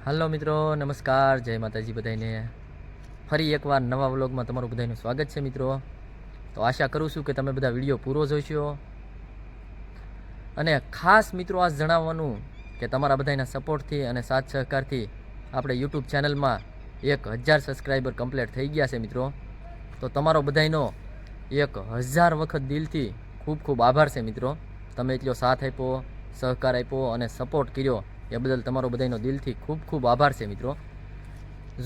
હાલો મિત્રો, નમસ્કાર, જય માતાજી બધાને ફરી એકવાર નવા વ્લોગમાં તમારું બધાનું સ્વાગત છે મિત્રો. તો આશા કરું છું કે તમે બધા વીડિયો પૂરો જોશો. અને ખાસ મિત્રો, આ જણાવવાનું કે તમારા બધાના સપોર્ટથી અને સાથ સહકારથી આપણે યુટ્યુબ ચેનલમાં એક હજાર સબસ્ક્રાઈબર કમ્પ્લીટ થઈ ગયા છે મિત્રો. તો તમારો બધાનો એક હજાર વખત દિલથી ખૂબ ખૂબ આભાર છે મિત્રો. તમે એટલો સાથ આપ્યો, સહકાર આપ્યો અને સપોર્ટ કર્યો એ બદલ તમારો બધાનો દિલથી ખૂબ ખૂબ આભાર છે મિત્રો.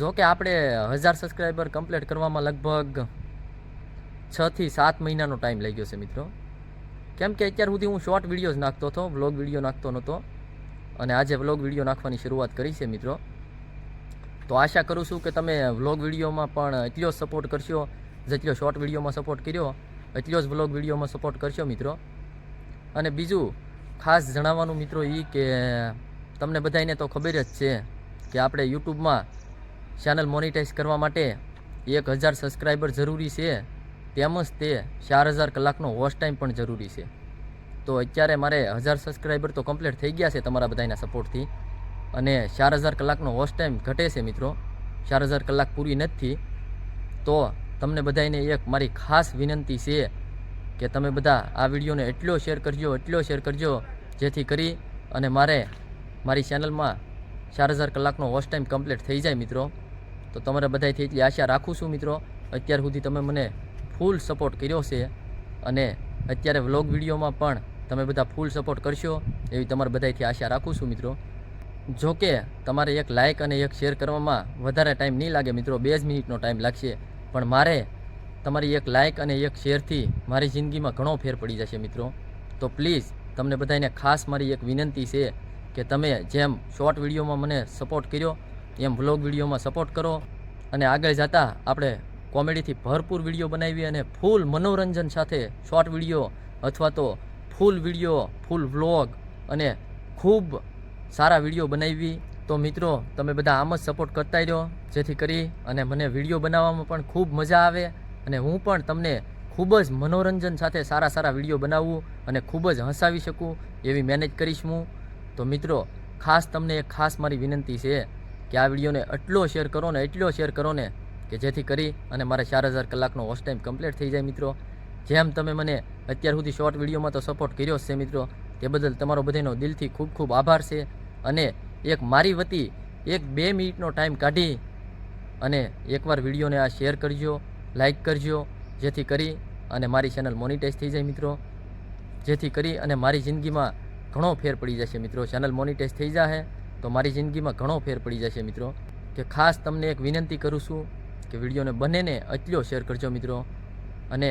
જો કે આપણે હજાર સબસ્ક્રાઈબર કમ્પ્લીટ કરવામાં લગભગ છથી સાત મહિનાનો ટાઈમ લઈ ગયો છે મિત્રો. કેમ કે અત્યાર સુધી હું શોર્ટ વિડીયોઝ નાખતો હતો વ્લોગ વીડિયો નાખતો નહોતો. અને આજે વ્લોગ વીડિયો નાખવાની શરૂઆત કરી છે મિત્રો. તો આશા કરું છું કે તમે વ્લોગ વિડીયોમાં પણ એટલો જ સપોર્ટ કરશો, જેટલો શોર્ટ વિડીયોમાં સપોર્ટ કર્યો, એટલો જ વ્લોગ વિડીયોમાં સપોર્ટ કરશો મિત્રો. અને બીજું ખાસ જણાવવાનું મિત્રો એ કે તમને બધાને તો ખબર જ છે કે આપણે યુટ્યુબમાં ચેનલ મોનિટાઈઝ કરવા માટે એક હજાર સબસ્ક્રાઈબર જરૂરી છે, તેમજ તે ચાર હજાર કલાકનો વોચ ટાઈમ પણ જરૂરી છે. તો અત્યારે મારે હજાર સબસ્ક્રાઈબર તો કમ્પ્લીટ થઈ ગયા છે તમારા બધાના સપોર્ટથી અને ચાર હજાર કલાકનો વોચ ટાઈમ ઘટે છે મિત્રો. ચાર હજાર કલાક પૂરી નથી. તો તમને બધાને એક મારી ખાસ વિનંતી છે કે તમે બધા આ વિડીયોને એટલો શેર કરજો, એટલો શેર કરજો, જેથી કરી અને મારે મારી ચેનલમાં ચાર હજાર કલાકનો વોચ ટાઈમ કમ્પ્લીટ થઈ જાય મિત્રો. તો તમારા બધાથી એટલી આશા રાખું છું મિત્રો, અત્યાર સુધી તમે મને ફૂલ સપોર્ટ કર્યો છે અને અત્યારે વ્લોગ વિડીયોમાં પણ તમે બધા ફૂલ સપોર્ટ કરશો એવી તમારા બધાથી આશા રાખું છું મિત્રો. જો કે તમારે એક લાઇક અને એક શેર કરવામાં વધારે ટાઈમ નહીં લાગે મિત્રો, બે જ મિનિટનો ટાઈમ લાગશે. પણ મારે તમારી એક લાઇક અને એક શેરથી મારી જિંદગીમાં ઘણો ફેર પડી જશે મિત્રો. તો પ્લીઝ તમને બધાને ખાસ મારી એક વિનંતી છે કે તમે જેમ શોર્ટ વિડીયોમાં મને સપોર્ટ કર્યો, એમ વ્લોગ વિડીયોમાં સપોર્ટ કરો. અને આગળ જતાં આપણે કોમેડીથી ભરપૂર વીડિયો બનાવી અને ફૂલ મનોરંજન સાથે શોર્ટ વીડિયો અથવા તો ફૂલ વીડિયો ફૂલ વ્લોગ અને ખૂબ સારા વીડિયો બનાવી. તો મિત્રો, તમે બધા આમ જ સપોર્ટ કરતા રહ્યો. જેથી કરી અને મને વીડિયો બનાવવામાં પણ ખૂબ મજા આવે અને હું પણ તમને ખૂબ જ મનોરંજન સાથે સારા સારા વીડિયો બનાવું અને ખૂબ જ હસાવી શકું એવી મેનેજ કરીશ હું. તો મિત્રો, ખાસ તમને એક ખાસ મારી વિનંતી છે કે આ વિડીયોને એટલો શેર કરો ને એટલો શેર કરો ને કે જેથી કરી અને મારે ચાર હજાર કલાકનો વોચ ટાઈમ કમ્પ્લીટ થઈ જાય મિત્રો. જેમ તમે મને અત્યાર સુધી શોર્ટ વિડીયોમાં તો સપોર્ટ કર્યો છે મિત્રો, તે બદલ તમારો બધાનો દિલથી ખૂબ ખૂબ આભાર છે. અને એક મારી વતી એક બે મિનિટનો ટાઈમ કાઢી અને એકવાર વિડીયોને આ શેર કરજો લાઈક કરજો, જેથી કરી અને મારી ચેનલ મોનિટાઈઝ થઈ જાય મિત્રો. જેથી કરી અને મારી જિંદગીમાં ઘણો ફેર પડી જશે મિત્રો. ચેનલ મોનિટાઈઝ થઈ જશે તો મારી જિંદગીમાં ઘણો ફેર પડી જશે મિત્રો. કે ખાસ તમને એક વિનંતી કરું છું કે વિડીયોને બંનેને એટલો શેર કરજો મિત્રો. અને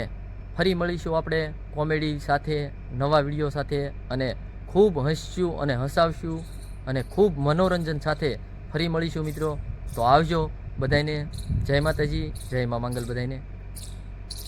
ફરી મળીશું આપણે કોમેડી સાથે, નવા વીડિયો સાથે અને ખૂબ હસશું અને હસાવશું અને ખૂબ મનોરંજન સાથે ફરી મળીશું મિત્રો. તો આવજો બધાને જય માતાજી, જય મા મંગલ બધાને